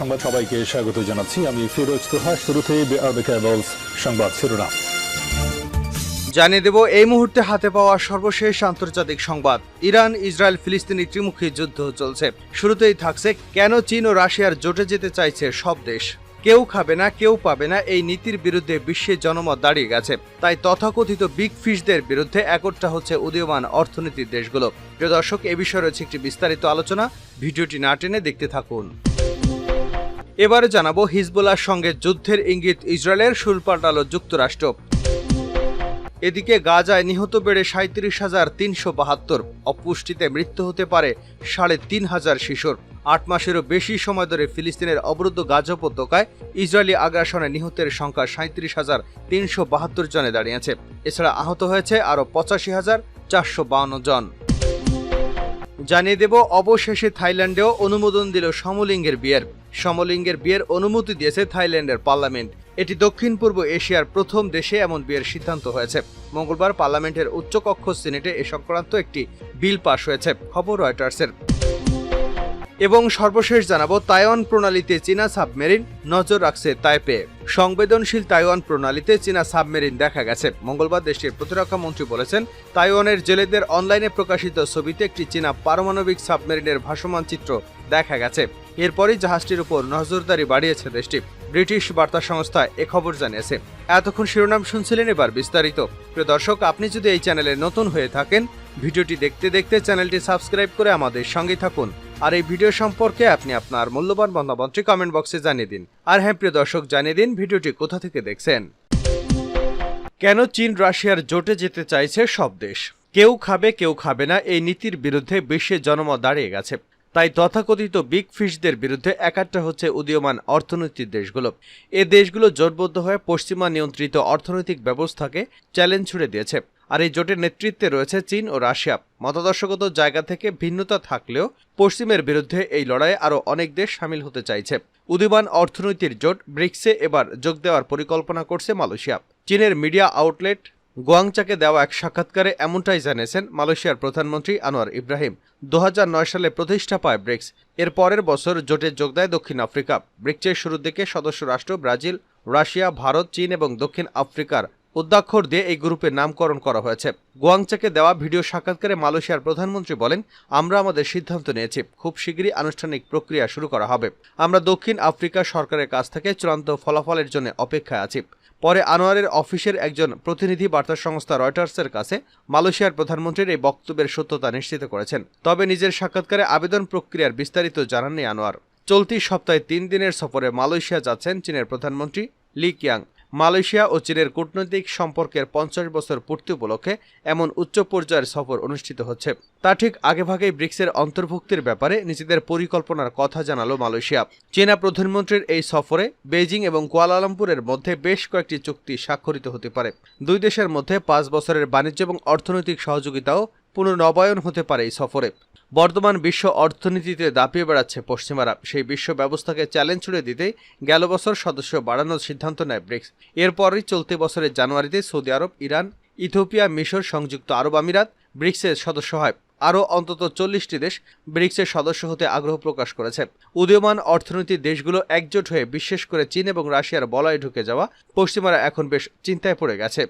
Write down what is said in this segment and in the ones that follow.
সংবাদ সবাইকে স্বাগত জানাচ্ছি। আমি ফিরোজ তোহা শুরুতে সংবাদ শিরোনাম। জানিয়ে দেব, এই মুহূর্তে হাতে পাওয়া সর্বশেষ আন্তর্জাতিক সংবাদ। ইরান, ইসরায়েল, ফিলিস্তিনি ত্রিমুখী যুদ্ধ চলছে। শুরুতেই থাকছে, কেন চীন ও রাশিয়ার জোটে যেতে চাইছে সব দেশ? কেউ খাবে না, কেউ পাবে না, এই নীতির বিরুদ্ধে বিশ্বের জনমত দাঁড়িয়ে গেছে। তাই তথাকথিত বিগ ফিশদের বিরুদ্ধে একটটা হচ্ছে উদীয়মান অর্থনীতির দেশগুলো। প্রিয় দর্শক, এ বিষয়ে রয়েছে একটি বিস্তারিত আলোচনা। ভিডিওটি না টেনে দেখতে থাকুন। এবারে জানাব হিজবুল্লাহর সঙ্গে যুদ্ধের ইঙ্গিত ইসরায়েলের সুর পাল্টালো যুক্তরাষ্ট্র। এদিকে গাজায় নিহত বেড়ে সাঁত্রিশ হাজার তিনশো বাহাত্তর, অপুষ্টিতে মৃত্যু হতে পারে সাড়ে তিন হাজার শিশুর। আট মাসেরও বেশি সময় ধরে ফিলিস্তিনের অবরুদ্ধ গাজা উপত্যকায় ইসরায়েলি আগ্রাসনে নিহতের সংখ্যা সাঁত্রিশ হাজার তিনশো বাহাত্তর জনে দাঁড়িয়েছে। এছাড়া আহত হয়েছে আরও পঁচাশি হাজার চারশো বাউন্ন জন। জানিয়ে দেব, অবশেষে থাইল্যান্ডেও অনুমোদন দিল সমলিঙ্গের বিয়ের। সমলিঙ্গের বিয়ের অনুমতি দিয়েছে থাইল্যান্ডের পার্লামেন্ট। এটি দক্ষিণ পূর্ব এশিয়ার প্রথম দেশে এমন বিয়ের সিদ্ধান্ত হয়েছে। মঙ্গলবার পার্লামেন্টের উচ্চকক্ষ সিনেটে এ সংক্রান্ত একটি বিল পাশ হয়েছে, খবর রয়টার্সের। এবং সর্বশেষ জানাব, তাইওয়ান প্রণালীতে চীনা সাবমেরিন নজর রাখছে তাইপে। সংবেদনশীল তাইওয়ান প্রণালীতে চীনা সাবমেরিন দেখা গেছে। মঙ্গলবার দেশটির প্রতিরক্ষা মন্ত্রী বলেছেন, তাইওয়ানের জেলেদের অনলাইনে প্রকাশিত ছবিতে একটি চীনা পারমাণবিক সাবমেরিনের ভাসমান চিত্র দেখা গেছে। এরপরই জাহাজটির উপর নজরদারি বাড়িয়েছে দেশটি। ব্রিটিশ বার্তা সংস্থা এ খবর জানিয়েছে। এতক্ষণ শিরোনাম শুনছিলেন এবার বিস্তারিত। প্রিয় দর্শক, আপনি যদি এই চ্যানেলে নতুন হয়ে থাকেন, ভিডিওটি দেখতে দেখতে চ্যানেলটি সাবস্ক্রাইব করে আমাদের সঙ্গে থাকুন। আর এই ভিডিও সম্পর্কে আপনি আপনার মূল্যবান মতামতটি কমেন্ট বক্সে জানিয়ে দিন। আর হ্যাঁ প্রিয় দর্শক, জানিয়ে দিন ভিডিওটি কোথা থেকে দেখছেন। কেন চীন রাশিয়ার জোটে যেতে চাইছে সব দেশ? কেউ খাবে কেউ খাবে না, এই নীতির বিরুদ্ধে বিশ্বের জনমত দাঁড়িয়ে গেছে। তাই তথাকথিত বিগ ফিশদের বিরুদ্ধে একাট্টা হচ্ছে উদীয়মান অর্থনৈতিক দেশগুলো। এ দেশগুলো জোটবদ্ধ হয়ে পশ্চিমা নিয়ন্ত্রিত অর্থনৈতিক ব্যবস্থাকে চ্যালেঞ্জ ছুড়ে দিয়েছে। আর এই জোটের নেতৃত্বে রয়েছে চীন ও রাশিয়া। মতাদর্শগত জায়গা থেকে ভিন্নতা থাকলেও পশ্চিমের বিরুদ্ধে এই লড়াইয়ে আরও অনেক দেশ সামিল হতে চাইছে। উদীয়মান অর্থনীতির জোট ব্রিক্সে এবার যোগ দেওয়ার পরিকল্পনা করছে মালয়েশিয়া। চীনের মিডিয়া আউটলেট গোয়াংচাকে দেওয়া এক সাক্ষাৎকারে এমনটাই জানিয়েছেন মালয়েশিয়ার প্রধানমন্ত্রী আনোয়ার ইব্রাহিম। দু হাজার নয় সালে প্রতিষ্ঠা পায় ব্রিক্স। এর পরের বছর জোটে যোগ দেয় দক্ষিণ আফ্রিকা। ব্রিক্সের শুরুর দিকে সদস্য রাষ্ট্র ব্রাজিল, রাশিয়া, ভারত, চীন এবং দক্ষিণ আফ্রিকার উদ্যাক্ষর দিয়ে এই গ্রুপের নামকরণ করা হয়েছে। গোয়াংচাকে দেওয়া ভিডিও সাক্ষাৎকারে মালয়েশিয়ার প্রধানমন্ত্রী বলেন, আমরা আমাদের সিদ্ধান্ত নিয়েছি। খুব শীঘ্রই আনুষ্ঠানিক প্রক্রিয়া শুরু করা হবে। আমরা দক্ষিণ আফ্রিকা সরকারের কাছ থেকে চূড়ান্ত ফলাফলের জন্য অপেক্ষায় আছি। পরে আনোয়ারের অফিসের একজন প্রতিনিধি বার্তা সংস্থা রয়টার্সের কাছে মালয়েশিয়ার প্রধানমন্ত্রীর এই বক্তব্যের সত্যতা নিশ্চিত করেছেন। তবে নিজের সাক্ষাৎকারে আবেদন প্রক্রিয়ার বিস্তারিত জানাননি আনোয়ার। চলতি সপ্তাহে তিন দিনের সফরে মালয়েশিয়া যাচ্ছেন চীনের প্রধানমন্ত্রী লি কিয়াং। মালয়েশিয়া ও চীনের কূটনৈতিক সম্পর্কের পঞ্চাশ বছর পূর্তি উপলক্ষে এমন উচ্চ পর্যায়ের সফর অনুষ্ঠিত হচ্ছে। তা ঠিক আগেভাগেই ব্রিক্সের অন্তর্ভুক্তির ব্যাপারে নিজেদের পরিকল্পনার কথা জানালো মালয়েশিয়া। চীনা প্রধানমন্ত্রীর এই সফরে বেজিং এবং কুয়ালালামপুরের মধ্যে বেশ কয়েকটি চুক্তি স্বাক্ষরিত হতে পারে। দুই দেশের মধ্যে পাঁচ বছরের বাণিজ্য এবং অর্থনৈতিক সহযোগিতাও পুনর্নবায়ন হতে পারে এই সফরে। বর্তমান বিশ্ব অর্থনীতিতে দাপিয়ে বেড়াচ্ছে পশ্চিমারা। সেই বিশ্ব ব্যবস্থাকে চ্যালেঞ্জ ছুড়ে দিতে গেল বছর সদস্য বাড়ানোর সিদ্ধান্ত নেয় ব্রিক্স। এরপরই চলতি বছরের জানুয়ারিতে সৌদি আরব, ইরান, ইথিওপিয়া, মিশর সংযুক্ত আরব আমিরাত ব্রিক্সের সদস্য হয়। আরও অন্তত চল্লিশটি দেশ ব্রিক্সের সদস্য হতে আগ্রহ প্রকাশ করেছে। উদীয়মান অর্থনীতির দেশগুলো একজোট হয়ে, বিশেষ করে চীন এবং রাশিয়ার বলয়ে ঢুকে যাওয়া পশ্চিমারা এখন বেশ চিন্তায় পড়ে গেছে।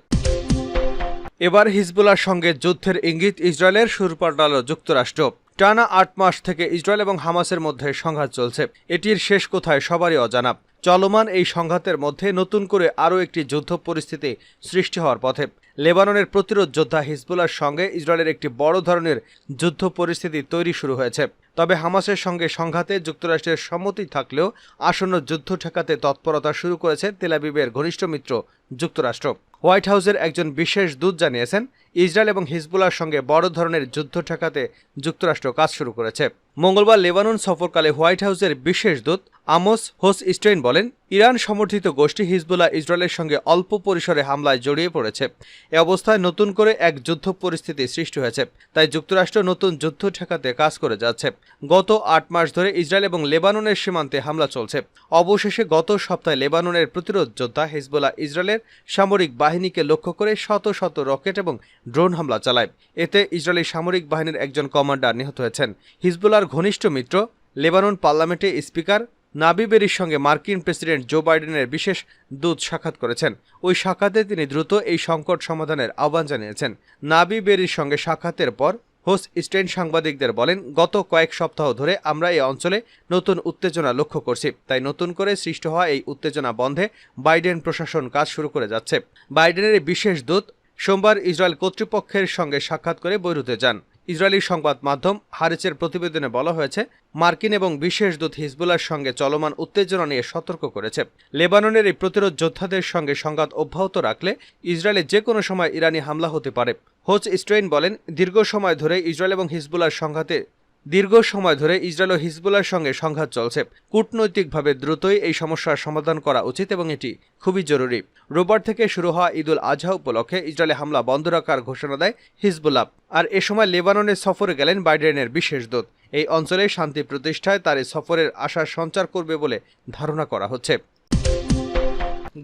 এবার হিজবুল্লার সঙ্গে যুদ্ধের ইঙ্গিত ইসরায়েলের সুর পাল্টাল যুক্তরাষ্ট্র। টানা আট মাস থেকে ইসরায়েল এবং হামাসের মধ্যে সংঘাত চলছে। এটির শেষ কোথায় সবারই অজানা। চলমান এই সংঘাতের মধ্যে নতুন করে আরও একটি যুদ্ধ পরিস্থিতি সৃষ্টি হওয়ার পথে। লেবাননের প্রতিরোধ যোদ্ধা হিজবুলার সঙ্গে ইসরায়েলের একটি বড় ধরনের যুদ্ধ পরিস্থিতি তৈরি শুরু হয়েছে। তবে হামাসের সঙ্গে সংঘাতে যুক্তরাষ্ট্রের সম্মতি থাকলেও আসন্ন যুদ্ধ ঠেকাতে তৎপরতা শুরু করেছে তেলাবিবের ঘনিষ্ঠ মিত্র যুক্তরাষ্ট্র। হোয়াইট হাউসের একজন বিশেষ দূত জানিয়েছেন, ইসরায়েল এবং হিজবুলার সঙ্গে বড় ধরনের যুদ্ধ ঠেকাতে যুক্তরাষ্ট্র কাজ শুরু করেছে। মঙ্গলবার লেবানন সফরকালে হোয়াইট হাউসের বিশেষ দূত আমোস হোস স্টেইন বলেন ইরান সমর্থিত গোষ্ঠী হিজবুল্লাহ ইসরায়েলের সঙ্গে অল্প পরিসরে হামলায় জড়িয়ে পড়েছে। এ অবস্থায় নতুন করে এক যুদ্ধ পরিস্থিতি সৃষ্টি হয়েছে। তাই যুক্তরাষ্ট্র নতুন যুদ্ধ ঠেকাতে কাজ করে যাচ্ছে। গত আট মাস ধরে ইসরায়েল এবং লেবাননের সীমান্তে হামলা চলছে। অবশেষে গত সপ্তাহে লেবাননের প্রতিরোধ যোদ্ধা হিজবুল্লাহ ইসরায়েলের সামরিক বাহিনীকে লক্ষ্য করে শত শত রকেট এবং ড্রোন হামলা চালায়। এতে ইসরায়েলি সামরিক বাহিনীর একজন কমান্ডার নিহত হয়েছেন। হিজবুল্লার ঘনিষ্ঠ মিত্র, লেবানন পার্লামেন্টে স্পিকার নাবি বেরির সঙ্গে মার্কিন প্রেসিডেন্ট জো বাইডেনের বিশেষ দূত সাক্ষাৎ করেছেন। ওই সাক্ষাতে তিনি দ্রুত এই সংকট সমাধানের আহ্বান জানিয়েছেন। নাবিবেরির সঙ্গে সাক্ষাতের পর হোস স্টেন সাংবাদিকদের বলেন, গত কয়েক সপ্তাহ ধরে আমরা এই অঞ্চলে নতুন উত্তেজনা লক্ষ্য করছি। তাই নতুন করে সৃষ্টি হওয়া এই উত্তেজনা বন্ধে বাইডেন প্রশাসন কাজ শুরু করে যাচ্ছে। বাইডেনের বিশেষ দূত সোমবার ইসরায়েল কর্তৃপক্ষের সঙ্গে সাক্ষাৎ করে বৈরুতে যান। ইসরায়েলি সংবাদ মাধ্যম হারিচের প্রতিবেদনে বলা হয়েছে, মার্কিন এবং বিশেষ দূত হিজবুলার সঙ্গে চলমান উত্তেজনা নিয়ে সতর্ক করেছে। লেবাননের এই প্রতিরোধ যোদ্ধাদের সঙ্গে সংঘাত অব্যাহত রাখলে ইসরায়েলে যে কোনো সময় ইরানি হামলা হতে পারে। হোচ স্ট্রেইন বলেন, দীর্ঘ সময় ধরে ইসরায়েল এবং হিজবুল্লার সংঘাতে দীর্ঘ সময় ধরে ইসরায়েল ও হিজবুল্লার সঙ্গে সংঘাত চলছে। কূটনৈতিকভাবে দ্রুতই এই সমস্যার সমাধান করা উচিত এবং এটি খুবই জরুরি। রোববার থেকে শুরু হওয়া ঈদুল আজহা উপলক্ষে ইসরায়েলে হামলা বন্ধ রাখার ঘোষণা দেয় হিজবুল্লাহ। আর এ সময় লেবাননের সফরে গেলেন বাইডেনের বিশেষ দূত। এই অঞ্চলে শান্তি প্রতিষ্ঠায় তার সফরের আশার সঞ্চার করবে বলে ধারণা করা হচ্ছে।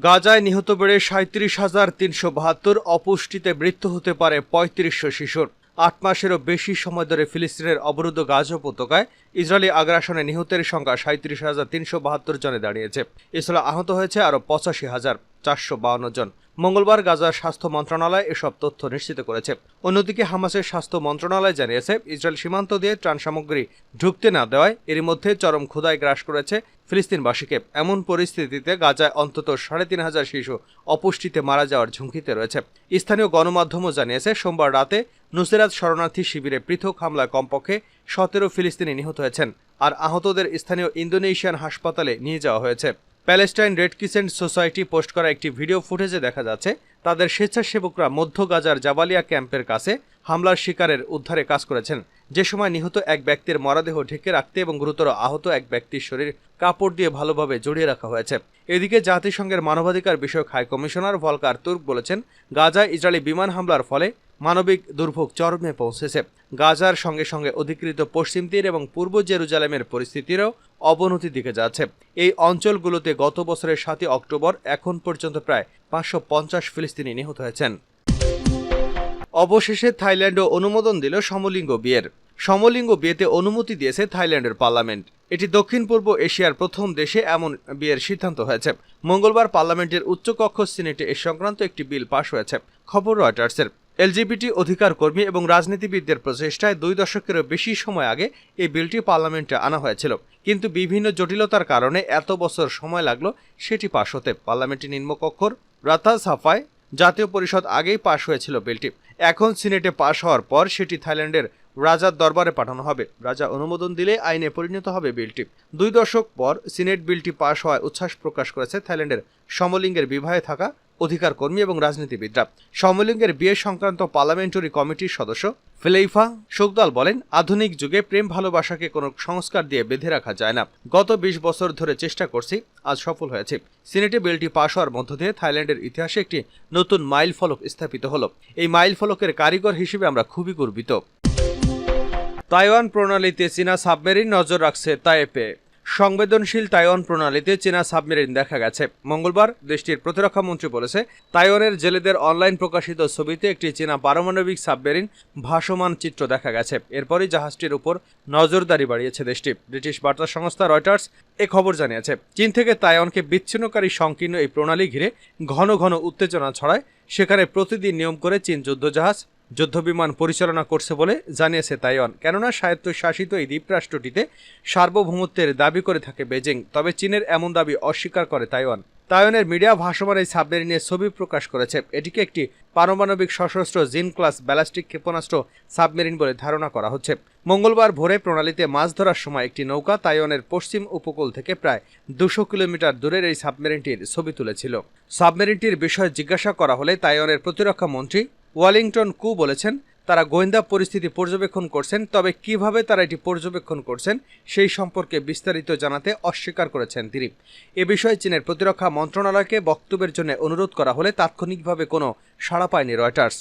গাজায় নিহত বেড়ে সাঁত্রিশ হাজার তিনশো বাহাত্তর অপুষ্টিতে মৃত্যু হতে পারে পঁয়ত্রিশশো শিশুর। আট মাসেরও বেশি সময় ধরে ফিলিস্তিনের অবরুদ্ধ গাজ উপত্যকায় ইসরায়েলি আগ্রাসনে নিহতের সংখ্যা সাঁত্রিশ হাজার তিনশো বাহাত্তর জনে দাঁড়িয়েছে। এছাড়া আহত হয়েছে আরও পঁচাশি হাজার চারশো বাউন্ন জন। মঙ্গলবার গাজার স্বাস্থ্য মন্ত্রণালয় এসব তথ্য নিশ্চিত করেছে। অন্যদিকে হামাসের স্বাস্থ্য মন্ত্রণালয় জানিয়েছে, ইসরায়েল সীমান্ত দিয়ে ত্রাণ সামগ্রী ঢুকতে না দেওয়ায় এরই মধ্যে চরম ক্ষুদায় গ্রাস করেছে ফিলিস্তিনবাসীকে। এমন পরিস্থিতিতে গাজায় অন্তত সাড়ে তিন হাজার শিশু অপুষ্টিতে মারা যাওয়ার ঝুঁকিতে রয়েছে। স্থানীয় গণমাধ্যমও জানিয়েছে, সোমবার রাতে নুসেরাত শরণার্থী শিবিরে পৃথক হামলায় কমপক্ষে সতেরো ফিলিস্তিনি নিহত হয়েছেন, আর আহতদের স্থানীয় ইন্দোনেশিয়ান হাসপাতালে নিয়ে যাওয়া হয়েছে। Palestine red crescent society post করা একটি ভিডিও ফুটেজে দেখা যাচ্ছে, তাদের স্বেচ্ছাসেবকরা মধ্য গাজার জাবালিয়া ক্যাম্পের কাছে হামলার শিকারের উদ্ধারে কাজ করেছেন। যে সময় নিহত এক ব্যক্তির মরাদেহ ঢেকে রাখতে এবং গুরুতর আহত এক ব্যক্তির শরীর কাপড় দিয়ে ভালোভাবে জড়িয়ে রাখা হয়েছে। এদিকে জাতিসংঘের মানবাধিকার বিষয়ক হাই কমিশনার ভলকার তুর্ক বলেছেন, গাজায় ইসরায়েলি বিমান হামলার ফলে মানবিক দুর্ভোগ চরমে পৌঁছেছে। গাজার সঙ্গে সঙ্গে অধিকৃত পশ্চিম তীর এবং পূর্ব জেরুজালেমের পরিস্থিতিরও অবনতির দিকে যাচ্ছে। এই অঞ্চলগুলোতে গত বছরের সাতই অক্টোবর এখন পর্যন্ত প্রায় পাঁচশো পঞ্চাশ ফিলিস্তিনি নিহত হয়েছেন। অবশেষে থাইল্যান্ডও অনুমোদন দিল সমলিঙ্গ বিয়ের। সমলিঙ্গ বিয়েতে অনুমতি দিয়েছে থাইল্যান্ডের পার্লামেন্ট। এটি দক্ষিণ পূর্ব এশিয়ার প্রথম দেশে এমন বিয়ের সিদ্ধান্ত হয়েছে। মঙ্গলবার পার্লামেন্টের উচ্চকক্ষ সিনেটে এ সংক্রান্ত একটি বিল পাশ হয়েছে। খবর রয়টার্সের। এলজিবিটি অধিকার কর্মী এবং রাজনীতিবিদদের প্রচেষ্টায় দুই দশকেরও বেশি সময় আগে এই বিলটি পার্লামেন্টে আনা হয়েছিল। কিন্তু বিভিন্ন জটিলতার কারণে এত বছর সময় লাগল সেটি পাশ হতে। পার্লামেন্টের নিম্নকক্ষর রাতা সাফায় জাতীয় পরিষদ আগেই পাশ হয়েছিল বিলটি। এখন সিনেটে পাশ হওয়ার পর সেটি থাইল্যান্ডের রাজার দরবারে পাঠানো হবে। রাজা অনুমোদন দিলে আইনে পরিণত হবে বিলটি। দুই দশক পর সিনেট বিলটি পাশ হওয়ায় উচ্ছ্বাস প্রকাশ করেছে থাইল্যান্ডের সমলিঙ্গের বিবাহে থাকা অধিকার কর্মী এবং রাজনীতিবিদরা। সমলিঙ্গের বিয়ে সংক্রান্ত পার্লামেন্টারি কমিটির সদস্য ফিলেইফা শোকদাল বলেন, আধুনিক যুগে প্রেম ভালোবাসাকে কোনো সংস্কার দিয়ে বেঁধে রাখা যায় না। গত বিশ বছর ধরে চেষ্টা করছি, আজ সফল হয়েছে। সিনেটে বিলটি পাশ হওয়ার মধ্য দিয়ে থাইল্যান্ডের ইতিহাসে একটি নতুন মাইল ফলক স্থাপিত হলো। এই মাইল ফলকের কারিগর হিসেবে আমরা খুবই গর্বিত। তাইওয়ান প্রণালীতে চীনা সাবমেরিন নজর রাখছে তাইপে। সংবেদনশীল তাইওয়ান প্রণালীতে চীনা সাবমেরিন দেখা গেছে। মঙ্গলবার দেশটির প্রতিরক্ষা মন্ত্রী বলেছে, তাইওয়ানের জেলেদের অনলাইন প্রকাশিত ছবিতে একটি চীনা পারমাণবিক সাবমেরিন ভাসমান চিত্র দেখা গেছে। এরপরই জাহাজটির উপর নজরদারি বাড়িয়েছে দেশটি। ব্রিটিশ বার্তা সংস্থা রয়টার্স এ খবর জানিয়েছে, চীন থেকে তাইওয়ানকে বিচ্ছিন্নকারী সংকীর্ণ এই প্রণালী ঘিরে ঘন ঘন উত্তেজনা ছড়ায়। সেখানে প্রতিদিন নিয়ম করে চীন যুদ্ধজাহাজ যুদ্ধবিমান পরিচালনা করছে বলে জানিয়েছে তাইওয়ান। কেননা স্বায়ত্তশাসিত এই দ্বীপরাষ্ট্রটিতে সার্বভৌমত্বের দাবি করে থাকে বেজিং তবে চীনের এমন দাবি অস্বীকার করে তাইওয়ান। তাইওয়ানের মিডিয়া ভাসমান এই সাবমেরিনের ছবি প্রকাশ করেছে। এটিকে একটি পারমাণবিক সশস্ত্র জিন ক্লাস ব্যালাস্টিক ক্ষেপণাস্ত্র সাবমেরিন বলে ধারণা করা হচ্ছে। মঙ্গলবার ভোরে প্রণালীতে মাছ ধরার সময় একটি নৌকা তাইওয়ানের পশ্চিম উপকূল থেকে প্রায় দুশো কিলোমিটার দূরের এই সাবমেরিনটির ছবি তুলেছিল। সাবমেরিনটির বিষয়ে জিজ্ঞাসা করা হলে তাইওয়ানের প্রতিরক্ষা মন্ত্রী ওয়ালিংটন কু বলেছেন, তারা গোয়েন্দা পরিস্থিতি পর্যবেক্ষণ করছেন, তবে কীভাবে তারা এটি পর্যবেক্ষণ করছেন সেই সম্পর্কে বিস্তারিত জানাতে অস্বীকার করেছেন তিনি। এ বিষয়ে চীনের প্রতিরক্ষা মন্ত্রণালয়কে বক্তব্যের জন্য অনুরোধ করা হলে তাৎক্ষণিকভাবে কোনো সাড়া পায়নি রয়টার্স।